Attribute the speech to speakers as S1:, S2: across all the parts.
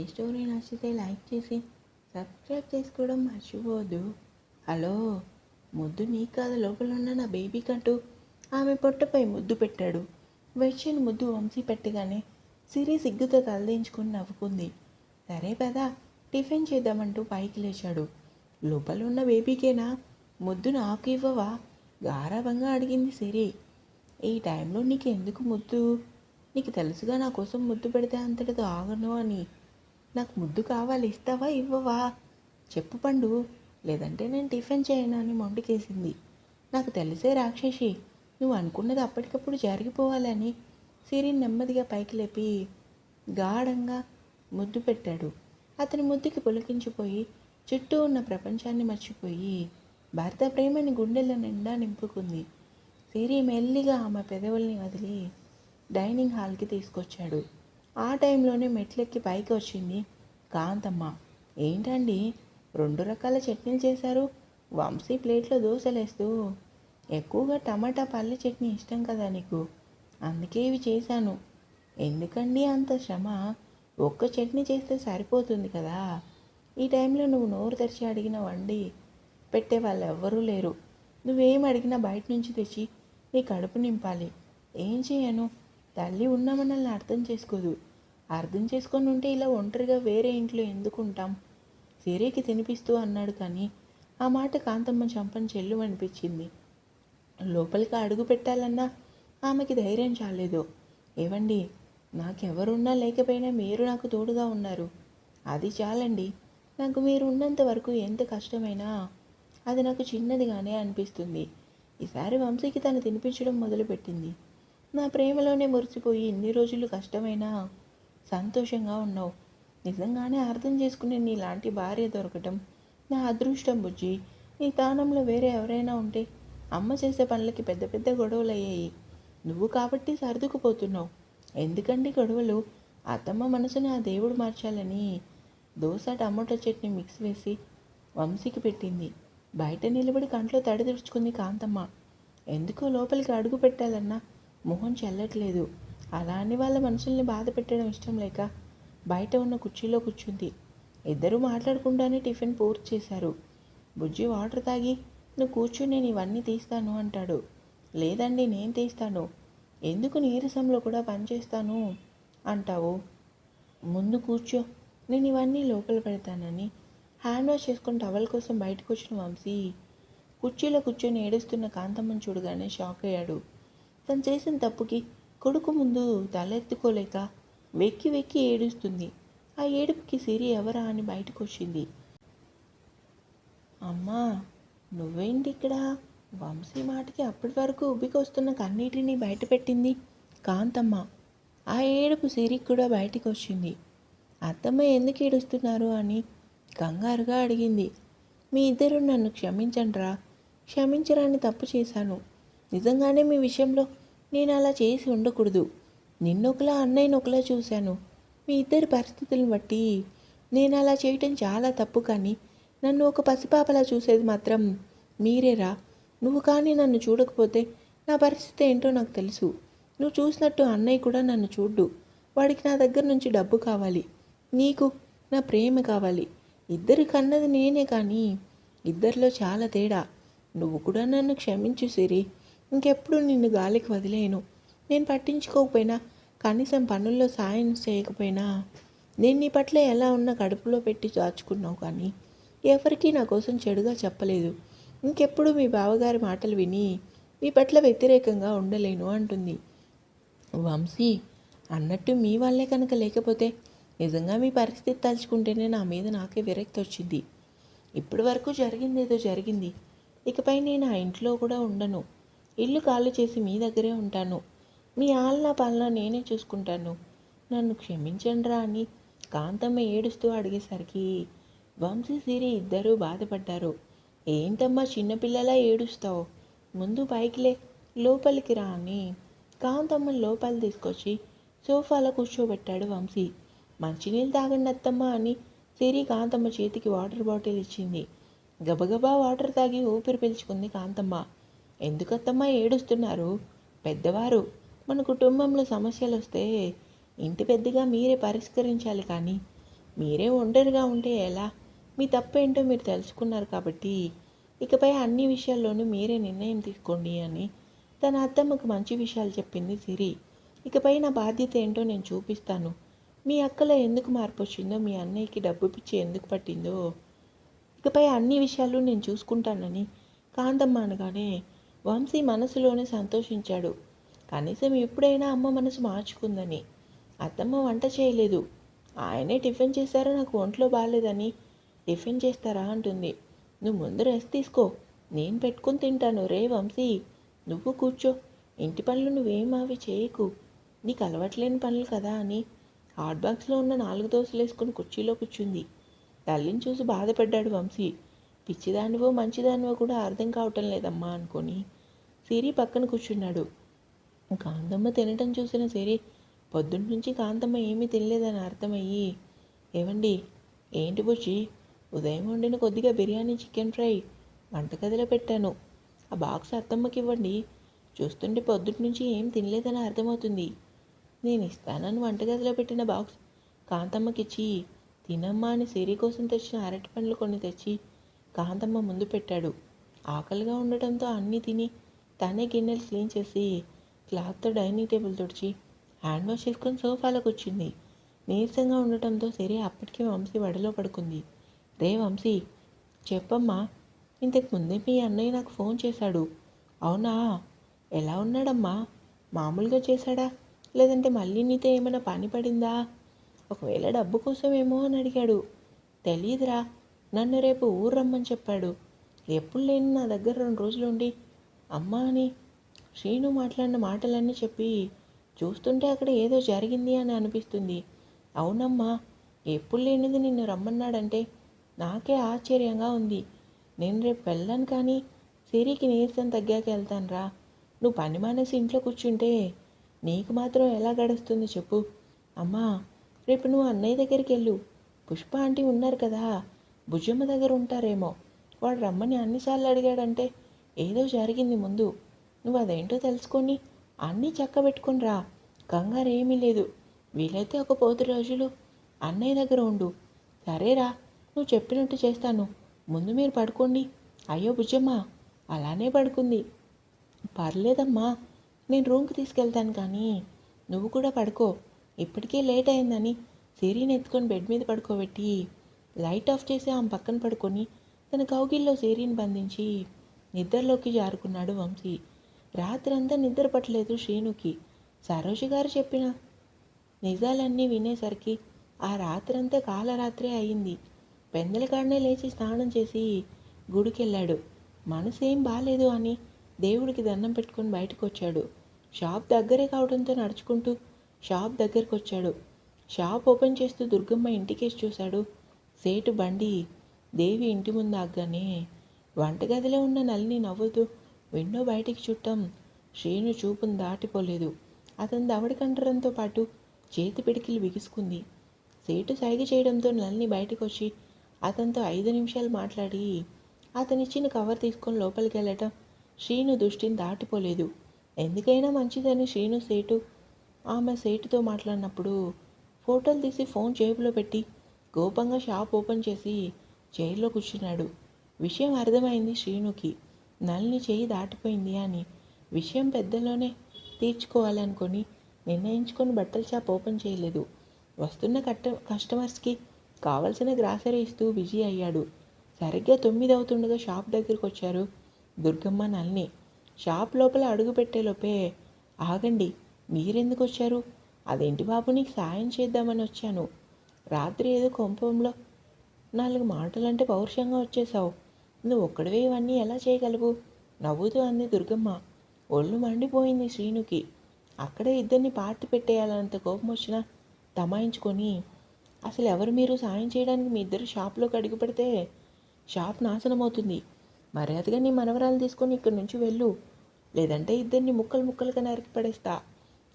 S1: ఈ స్టోరీ నచ్చితే లైక్ చేసి సబ్స్క్రైబ్ చేసుకోవడం మర్చిపోవద్దు. హలో ముద్దు నీకు కాదు లోపల ఉన్న నా బేబీ కంటూ ఆమె పొట్టపై ముద్దు పెట్టాడు. వెచ్చిన ముద్దు వంశీ పెట్టగానే సిరి సిగ్గుతో తలదించుకుని నవ్వుకుంది. సరే పదా టిఫిన్ చేద్దామంటూ పైకి లేచాడు. లోపల ఉన్న బేబీకేనా? ముద్దు నాకు ఇవ్వవా? గారాభంగా అడిగింది సిరి. ఈ టైంలో నీకు ఎందుకు ముద్దు? నీకు తెలుసుగా నా కోసం ముద్దు పెడితే అంతటితో ఆగను అని. నాకు ముద్దు కావాలి ఇస్తావా ఇవ్వవా? చెప్పు పండు. లేదంటే నేను టిఫిన్ చేయను అని మొండికేసింది. నాకు తెలిసే రాక్షసి నువ్వు అనుకున్నది అప్పటికప్పుడు జరిగిపోవాలని సిరి నెమ్మదిగా పైకి లేపి గాఢంగా ముద్దు పెట్టాడు. అతని ముద్దుకి పులకించిపోయి చుట్టూ ఉన్న ప్రపంచాన్ని మర్చిపోయి భర్త ప్రేమని గుండెల నిండా నింపుకుంది. సిరి మెల్లిగా ఆమె పెదవుల్ని వదిలి డైనింగ్ హాల్కి తీసుకొచ్చాడు. ఆ టైంలోనే మెట్లెక్కి పైకి వచ్చింది కాంతమ్మ. ఏంటండి? రెండు రకాల చట్నీలు చేశారు. వంశీ ప్లేట్లో దోశలేస్తూ ఎక్కువగా టమాటా పల్లి చట్నీ ఇష్టం కదా నీకు? అందుకే ఇవి చేశాను. ఎందుకండి అంత శ్రమ? ఒక్క చట్నీ చేస్తే సరిపోతుంది కదా. ఈ టైంలో నువ్వు నోరు తెరిచి అడిగిన వండి పెట్టే వాళ్ళు ఎవ్వరూ లేరు. నువ్వేం అడిగినా బయట నుంచి తెచ్చి నీ కడుపు నింపాలి. ఏం చేయను? తల్లి ఉన్న మనల్ని అర్థం చేసుకోదు. అర్థం చేసుకొని ఉంటే ఇలా ఒంటరిగా వేరే ఇంట్లో ఎందుకు ఉంటాం? సిరికి తినిపిస్తూ అన్నాడు కానీ ఆ మాట కాంతమ్మ చంపని చెల్లు అనిపించింది. లోపలికి అడుగు పెట్టాలన్నా ఆమెకి ధైర్యం చాలేదు. ఏవండి నాకెవరున్నా లేకపోయినా మీరు నాకు తోడుగా ఉన్నారు. అది చాలండి. నాకు మీరు ఉన్నంత వరకు ఎంత కష్టమైనా అది నాకు చిన్నదిగానే అనిపిస్తుంది. ఈసారి వంశీకి తను తినిపించడం మొదలుపెట్టింది. నా ప్రేమలోనే మురిసిపోయి ఇన్ని రోజులు కష్టమైనా సంతోషంగా ఉన్నావు. నిజంగానే అర్థం చేసుకునే నీలాంటి భార్య దొరకటం నా అదృష్టం బుజ్జి. నీ స్థానంలో వేరే ఎవరైనా ఉంటే అమ్మ చేసే పనులకి పెద్ద పెద్ద గొడవలు అయ్యాయి నువ్వు కాబట్టి సర్దుకుపోతున్నావు. ఎందుకండి గొడవలు? అత్తమ్మ మనసుని ఆ దేవుడు మార్చాలని దోశ టమాటో చట్నీ మిక్స్ వేసి వంశీకి పెట్టింది. బయట నిలబడి కంట్లో తడి తుడుచుకుంది కాంతమ్మ. ఎందుకో లోపలికి అడుగు పెట్టాలన్నా మొహం చెల్లట్లేదు. అలా అని వాళ్ళ మనుషుల్ని బాధ పెట్టడం ఇష్టం లేక బయట ఉన్న కుర్చీలో కూర్చుంది. ఇద్దరూ మాట్లాడకుండానే టిఫిన్ పూర్తి చేశారు. బుజ్జి వాటర్ తాగి నువ్వు కూర్చుని నేను ఇవన్నీ తీస్తాను అంటాడు. లేదండి నేను తీస్తాను. ఎందుకు నీరసంలో కూడా పనిచేస్తాను అంటావు. ముందు కూర్చో నేను ఇవన్నీ లోపల పెడతానని. హ్యాండ్ వాష్ చేసుకుని టవల్ కోసం బయటకు వచ్చిన వంశీ కుర్చీలో కూర్చొని ఏడుస్తున్న కాంతమ్మని చూడగానే షాక్ అయ్యాడు. తను చేసిన తప్పుకి కొడుకు ముందు తలెత్తుకోలేక వెక్కి వెక్కి ఏడుస్తుంది. ఆ ఏడుపుకి సిరి ఎవరా అని బయటకు వచ్చింది అమ్మా నువ్వేంటి ఇక్కడ వంశీ మాటకి అప్పటి వరకు ఉబ్బికొస్తున్న కన్నీటిని బయటపెట్టింది కాంతమ్మ. ఆ ఏడుపు సిరికి కూడా బయటికి వచ్చింది అత్తమ్మ ఎందుకు ఏడుస్తున్నారు అని కంగారుగా అడిగింది. మీ ఇద్దరు నన్ను క్షమించండిరా. క్షమించరాని తప్పు చేశాను. నిజంగానే మీ విషయంలో నేను అలా చేసి ఉండకూడదు. నిన్నొకలా అన్నయ్యను ఒకలా చూశాను. మీ ఇద్దరి పరిస్థితులను బట్టి నేను అలా చేయటం చాలా తప్పు కానీ నన్ను ఒక పసిపాపలా చూసేది మాత్రం మీరేరా. నువ్వు కానీ నన్ను చూడకపోతే నా పరిస్థితి ఏంటో నాకు తెలుసు. నువ్వు చూసినట్టు అన్నయ్య కూడా నన్ను చూడ్డు. వాడికి నా దగ్గర నుంచి డబ్బు కావాలి. నీకు నా ప్రేమ కావాలి. ఇద్దరు కన్నది నేనే కానీ ఇద్దరిలో చాలా తేడా. నువ్వు కూడా నన్ను క్షమించు సిరి. ఇంకెప్పుడు నిన్ను గాలికి వదిలేను. నేను పట్టించుకోకపోయినా కనీసం పనుల్లో సాయం చేయకపోయినా నేను నీ పట్ల ఎలా ఉన్నా కడుపులో పెట్టి దాచుకున్నావు కానీ ఎవరికీ నా కోసం చెడుగా చెప్పలేదు. ఇంకెప్పుడు మీ బావగారి మాటలు విని మీ పట్ల వ్యతిరేకంగా ఉండలేను అంటుంది. వంశీ అన్నట్టు మీ వాళ్ళే కనుక లేకపోతే నిజంగా మీ పరిస్థితి తలుచుకుంటేనే నా మీద నాకే విరక్తి వచ్చింది. ఇప్పటి వరకు జరిగిందేదో జరిగింది. ఇకపై నేను ఆ ఇంట్లో కూడా ఉండను. ఇల్లు ఖాళీ చేసి మీ దగ్గరే ఉంటాను. మీ ఆలన పాలన నేనే చూసుకుంటాను. నన్ను క్షమించండిరా అని కాంతమ్మ ఏడుస్తూ అడిగేసరికి వంశీ సిరి ఇద్దరూ బాధపడ్డారు. ఏంటమ్మా చిన్నపిల్లలా ఏడుస్తావు? ముందు పైకిలే లోపలికి రా అని కాంతమ్మ లోపల తీసుకొచ్చి సోఫాలో కూర్చోబెట్టాడు వంశీ. మంచినీళ్ళు తాగండి అత్తమ్మ అని సిరి కాంతమ్మ చేతికి వాటర్ బాటిల్ ఇచ్చింది. గబగబా వాటర్ తాగి ఊపిరి పీల్చుకుంది కాంతమ్మ. ఎందుకత్తమ్మ ఏడుస్తున్నారు? పెద్దవారు మన కుటుంబంలో సమస్యలు వస్తే ఇంటి పెద్దగా మీరే పరిష్కరించాలి కానీ మీరే ఒంటరిగా ఉంటే ఎలా? మీ తప్పేంటో మీరు తెలుసుకున్నారు కాబట్టి ఇకపై అన్ని విషయాల్లోనూ మీరే నిర్ణయం తీసుకోండి అని తన అత్తమ్మకు మంచి విషయాలు చెప్పింది సిరి. ఇకపై నా బాధ్యత ఏంటో నేను చూపిస్తాను. మీ అక్కలో ఎందుకు మార్పు వచ్చిందో మీ అన్నయ్యకి డబ్బు పిచ్చి ఎందుకు పట్టిందో ఇకపై అన్ని విషయాలు నేను చూసుకుంటానని కాంతమ్మ అనగానే వంశీ మనసులోనే సంతోషించాడు. కనీసం ఎప్పుడైనా అమ్మ మనసు మార్చుకుందని. అత్తమ్మ వంట చేయలేదు. ఆయనే టిఫిన్ చేశారో? నాకు ఒంట్లో బాగాలేదని టిఫిన్ చేస్తారా? అంటుంది. నువ్వు ముందు రెస్ట్ తీసుకో. నేను పెట్టుకుని తింటాను. రే వంశీ నువ్వు కూర్చో. ఇంటి పనులు నువ్వేం అవి చేయకు. నీకు అలవాట్లేని పనులు కదా అని. హాట్ బాక్స్లో ఉన్న నాలుగు దోశలు వేసుకుని కుర్చీలో కూర్చుంది. తల్లిని చూసి బాధపడ్డాడు వంశీ. పిచ్చిదానివో మంచిదానివో కూడా అర్థం కావటం లేదమ్మా అనుకొని సిరి పక్కన కూర్చున్నాడు. కాంతమ్మ తినటం చూసిన సిరి పొద్దున్న నుంచి కాంతమ్మ ఏమీ తినలేదని అర్థమయ్యి ఏమండి ఏంటి బుజ్జి? ఉదయం వండిన కొద్దిగా బిర్యానీ చికెన్ ఫ్రై వంటగదిలో పెట్టాను. ఆ బాక్స్ అత్తమ్మకి ఇవ్వండి. చూస్తుంటే పొద్దుటి నుంచి ఏం తినలేదని అర్థమవుతుంది. నేను ఇస్తానని వంటగదిలో పెట్టిన బాక్స్ కాంతమ్మకిచ్చి తినమ్మా అని సిరి కోసం తెచ్చిన అరటి పండ్లు కొన్ని తెచ్చి కాంతమ్మ ముందు పెట్టాడు. ఆకలిగా ఉండటంతో అన్నీ తిని తనే గిన్నెలు క్లీన్ చేసి క్లాత్తో డైనింగ్ టేబుల్ తుడిచి హ్యాండ్ వాష్ చేసుకొని సోఫాలోకి వచ్చింది. నీరసంగా ఉండటంతో సరే అప్పటికే వంశీ వడలో పడుకుంది. రే వంశీ చెప్పమ్మా ఇంతకు ముందే మీ అన్నయ్య నాకు ఫోన్ చేశాడు. అవునా? ఎలా ఉన్నాడమ్మా? మామూలుగా చేశాడా? లేదంటే మళ్ళీ నీతో ఏమైనా పని పడిందా? ఒకవేళ డబ్బు కోసమేమో అని అడిగాడు. తెలీదురా నన్ను రేపు ఊరు రమ్మని చెప్పాడు. ఎప్పుడు లేని నా దగ్గర రెండు రోజులు ఉండి అమ్మా అని శ్రీను మాట్లాడిన మాటలన్నీ చెప్పి చూస్తుంటే అక్కడ ఏదో జరిగింది అని అనిపిస్తుంది. అవునమ్మా ఎప్పుడు లేనిది నిన్ను రమ్మన్నాడంటే నాకే ఆశ్చర్యంగా ఉంది. నేను రేపు వెళ్ళాను కానీ సిరికి నీరసం తగ్గాక వెళ్తాను రా నువ్వు పని మానేసి ఇంట్లో కూర్చుంటే నీకు మాత్రం ఎలా గడుస్తుంది చెప్పు. అమ్మా రేపు నువ్వు అన్నయ్య దగ్గరికి వెళ్ళు. పుష్ప ఆంటీ ఉన్నారు కదా. భుజమ్మ దగ్గర ఉంటారేమో? వాడు రమ్మని అన్నిసార్లు అడిగాడంటే ఏదో జరిగింది ముందు. నువ్వు అదేంటో తెలుసుకొని అన్నీ చక్కబెట్టుకుని రా. కంగారు ఏమీ లేదు. వీలైతే ఒక పోతు రోజులు అన్నయ్య దగ్గర ఉండు. సరేరా నువ్వు చెప్పినట్టు చేస్తాను. ముందు మీరు పడుకోండి. అయ్యో బుజ్జమ్మ అలానే పడుకుంది. పర్లేదమ్మా నేను రూమ్కి తీసుకెళ్తాను కానీ నువ్వు కూడా పడుకో. ఇప్పటికే లేట్ అయిందని సిరీని ఎత్తుకొని బెడ్ మీద పడుకోబెట్టి లైట్ ఆఫ్ చేసి ఆమె పక్కన పడుకొని తన కౌగిల్లో సేరీని బంధించి నిద్రలోకి జారుకున్నాడు వంశీ. రాత్రంతా నిద్ర పట్టలేదు శ్రీనుకి. సరోజ గారు చెప్పిన నిజాలన్నీ వినేసరికి ఆ రాత్రంతా కాలరాత్రే అయింది. పెందలకాడనే లేచి స్నానం చేసి గుడికెళ్ళాడు. మనసు ఏం బాగాలేదు అని దేవుడికి దండం పెట్టుకొని బయటకు వచ్చాడు షాప్ దగ్గరే కావడంతో నడుచుకుంటూ షాప్ దగ్గరికి వచ్చాడు షాప్ ఓపెన్ చేస్తూ దుర్గమ్మ ఇంటికేసి చూశాడు. సేటు బండి దేవి ఇంటి ముందాగ్గానే వంటగదిలో ఉన్న నల్లిని నవ్వుతూ విండో బయటికి చుట్టం శ్రీను చూపును దాటిపోలేదు. అతని దవడి కంటరంతో పాటు చేతి పిడికిలు బిగుసుకుంది. సేటు సైగ చేయడంతో నల్ని బయటకు వచ్చి అతనితో ఐదు నిమిషాలు మాట్లాడి అతనిచ్చిన కవర్ తీసుకొని లోపలికి వెళ్ళటం శ్రీను దృష్టిని దాటిపోలేదు. ఎందుకైనా మంచిదని శ్రీను సేటు ఆమె సేటుతో మాట్లాడినప్పుడు ఫోటోలు తీసి ఫోన్ జేబులో పెట్టి కోపంగా షాప్ ఓపెన్ చేసి చైర్లో కూర్చున్నాడు. విషయం అర్థమైంది శ్రీనుకి. నల్ని చేయి దాటిపోయింది అని. విషయం పెద్దలోనే తీర్చుకోవాలనుకొని నిర్ణయించుకొని బట్టల షాప్ ఓపెన్ చేయలేదు. వస్తున్న కట్ట కస్టమర్స్కి కావలసిన గ్రాసరీ ఇస్తూ బిజీ అయ్యాడు. సరిగ్గా తొమ్మిది అవుతుండగా షాప్ దగ్గరికి వచ్చారు దుర్గమ్మ నల్ని షాప్ లోపల అడుగు పెట్టేలోపే ఆగండి మీరెందుకు వచ్చారు? అదేంటి బాబు నీకు సాయం చేద్దామని వచ్చాను. రాత్రి ఏదో కొంపంలో నాలుగు మాటలంటే పౌరుషంగా వచ్చేసావు నువ్వు ఒక్కడివే ఇవన్నీ ఎలా చేయగలవు? నవ్వుతూ అంది దుర్గమ్మ. ఒళ్ళు మండిపోయింది శ్రీనుకి. అక్కడే ఇద్దరిని పార్టీ పెట్టేయాలన్నంత కోపం వచ్చినా తమాయించుకొని అసలు ఎవరు మీరు సాయం చేయడానికి మీ ఇద్దరు షాప్లోకి అడుగు పెడితే షాప్ నాశనం అవుతుంది మర్యాదగా నీ మనవరాలు తీసుకొని ఇక్కడి నుంచి వెళ్ళు. లేదంటే ఇద్దరిని ముక్కలు ముక్కలుగా నరికి పడేస్తా.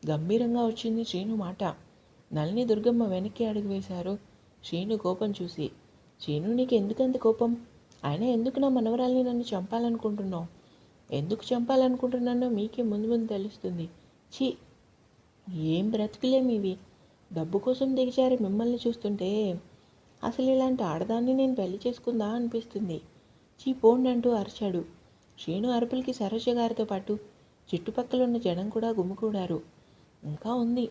S1: గంభీరంగా వచ్చింది శ్రీను మాట. నల్ని దుర్గమ్మ వెనక్కి అడుగు వేశారు. శ్రీను కోపం చూసి శ్రీను నీకు ఎందుకంత కోపం? ఆయన ఎందుకు నా మనవరాల్ని నన్ను చంపాలనుకుంటున్నావు? ఎందుకు చంపాలనుకుంటున్నానో మీకే ముందు ముందు తెలుస్తుంది. ఛీ! ఏం బ్రతుకులేమివి డబ్బు కోసం దిగజారి మిమ్మల్ని చూస్తుంటే అసలు ఇలాంటి ఆడదాన్ని నేను పెళ్ళి చేసుకుందా అనిపిస్తుంది. చీ పోండంటూ అరిచాడు. శ్రీను అరుపులకి సరోజ గారితో పాటు చుట్టుపక్కల ఉన్న జనం కూడా గుమ్ముకూడారు ఇంకా ఉంది.